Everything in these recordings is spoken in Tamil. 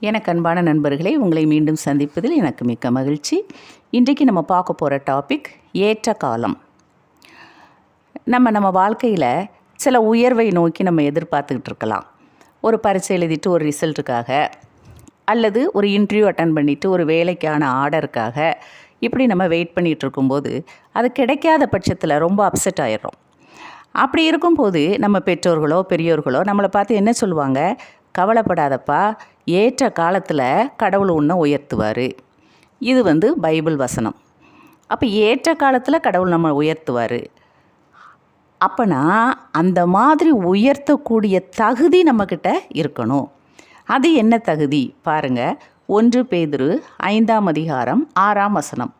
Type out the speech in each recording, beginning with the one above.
எனக்கு அன்பான நண்பர்களே உங்களை மீண்டும் சந்திப்பதில் எனக்கு மிக்க மகிழ்ச்சி. இன்றைக்கு நம்ம பார்க்க போகிற டாபிக் ஏற்ற காலம். நம்ம நம்ம வாழ்க்கையில் சில உயர்வை நோக்கி நம்ம எதிர்பார்த்துக்கிட்டு இருக்கலாம். ஒரு பரிசை எழுதிட்டு ஒரு ரிசல்ட்டுக்காக அல்லது ஒரு இன்டர்வியூ அட்டன் பண்ணிவிட்டு ஒரு வேலைக்கான ஆர்டருக்காக இப்படி நம்ம வெயிட் பண்ணிகிட்டு இருக்கும்போது அது கிடைக்காத பட்சத்தில் ரொம்ப அப்செட் ஆயிடுறோம். அப்படி இருக்கும்போது நம்ம பெற்றோர்களோ பெரியோர்களோ நம்மளை பார்த்து என்ன சொல்லுவாங்க? கவலைப்படாதப்பா ஏற்ற காலத்தில் கடவுள் உன்னை உயர்த்துவார். இது வந்து பைபிள் வசனம். அப்போ ஏற்ற காலத்தில் கடவுள் நம்ம உயர்த்துவார். அப்போனா அந்த மாதிரி உயர்த்தக்கூடிய தகுதி நம்மக்கிட்ட இருக்கணும். அது என்ன தகுதி? பாருங்க ஒன்று பேதிரு ஐந்தாம் அதிகாரம் ஆறாம் வசனம்.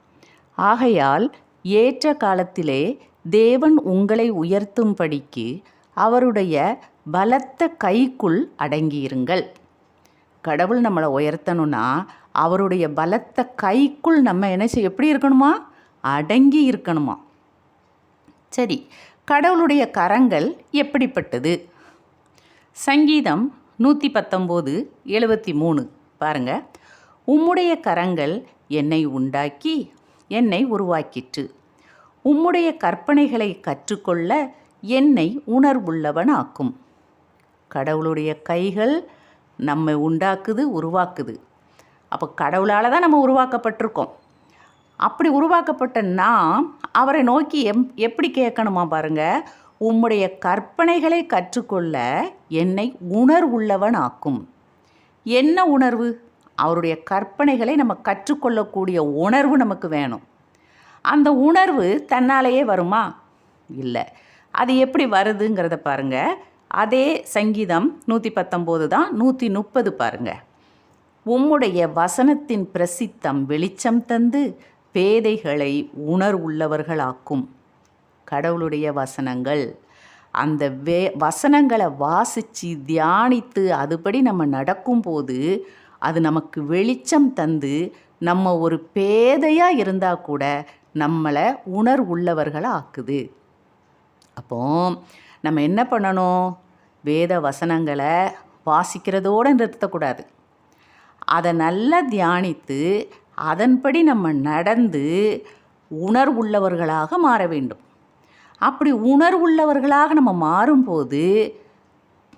ஆகையால் ஏற்ற காலத்திலே தேவன் உங்களை உயர்த்தும்படிக்கு அவருடைய பலத்த கைக்குள் அடங்கியிருங்கள். கடவுள் நம்மளை உயர்த்தணும்னா அவருடைய பலத்த கைக்குள் நம்ம என்ன செய்ய எப்படி இருக்கணுமா? அடங்கி இருக்கணுமா? சரி கடவுளுடைய கரங்கள் எப்படிப்பட்டது? சங்கீதம் நூற்றி பத்தொம்போது எழுபத்தி மூணு பாருங்க. உம்முடைய கரங்கள் என்னை உண்டாக்கி என்னை உருவாக்கிற்று. உம்முடைய கற்பனைகளை கற்றுக்கொள்ள என்னை உணர்வுள்ளவனாக்கும். கடவுளுடைய கைகள் நம்மை உண்டாக்குது உருவாக்குது. அப்போ கடவுளால் தான் நம்ம உருவாக்கப்பட்டிருக்கோம். அப்படி உருவாக்கப்பட்ட நாம் அவரை நோக்கி எம் எப்படி கேட்கணுமா பாருங்கள் உம்முடைய கற்பனைகளை கற்றுக்கொள்ள என்னை உணர்வுள்ளவன் ஆக்கும் என்ன உணர்வு? அவருடைய கற்பனைகளை நம்ம கற்றுக்கொள்ளக்கூடிய உணர்வு நமக்கு வேணும். அந்த உணர்வு தன்னாலேயே வருமா? இல்லை. அது எப்படி வருதுங்கிறத பாருங்கள் அதே சங்கீதம் நூற்றி பத்தொம்போது தான் நூற்றி முப்பது பாருங்க. உம்முடைய வசனத்தின் பிரசித்தம் வெளிச்சம் தந்து பேதைகளை உணர்வுள்ளவர்களாக்கும். கடவுளுடைய வசனங்கள். அந்த வே வசனங்களை வாசித்து தியானித்து அதுபடி நம்ம நடக்கும்போது அது நமக்கு வெளிச்சம் தந்து நம்ம ஒரு பேதையாக இருந்தால் கூட நம்மளை உணர்வுள்ளவர்களாக ஆக்குது அப்போ நம்ம என்ன பண்ணணும்? வேத வசனங்களை வாசிக்கிறதோடு நிறுத்தக்கூடாது. அதை நல்லா தியானித்து அதன்படி நம்ம நடந்து உணர்வுள்ளவர்களாக மாற வேண்டும். அப்படி உணர்வுள்ளவர்களாக நம்ம மாறும்போது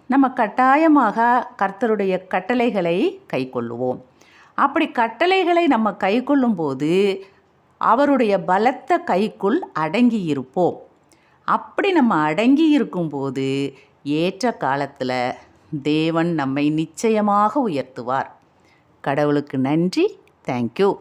நம்ம கட்டாயமாக கர்த்தருடைய கட்டளைகளை கைக்கொள்ளுவோம். அப்படி கட்டளைகளை நம்ம கைக்கொள்ளும்போது அவருடைய பலத்த கைக்குள் அடங்கி இருப்போம் அப்படி நம்ம அடங்கி இருக்கும்போது ஏற்ற காலத்தில் தேவன் நம்மை நிச்சயமாக உயர்த்துவார். கடவுளுக்கு நன்றி. தேங்க்யூ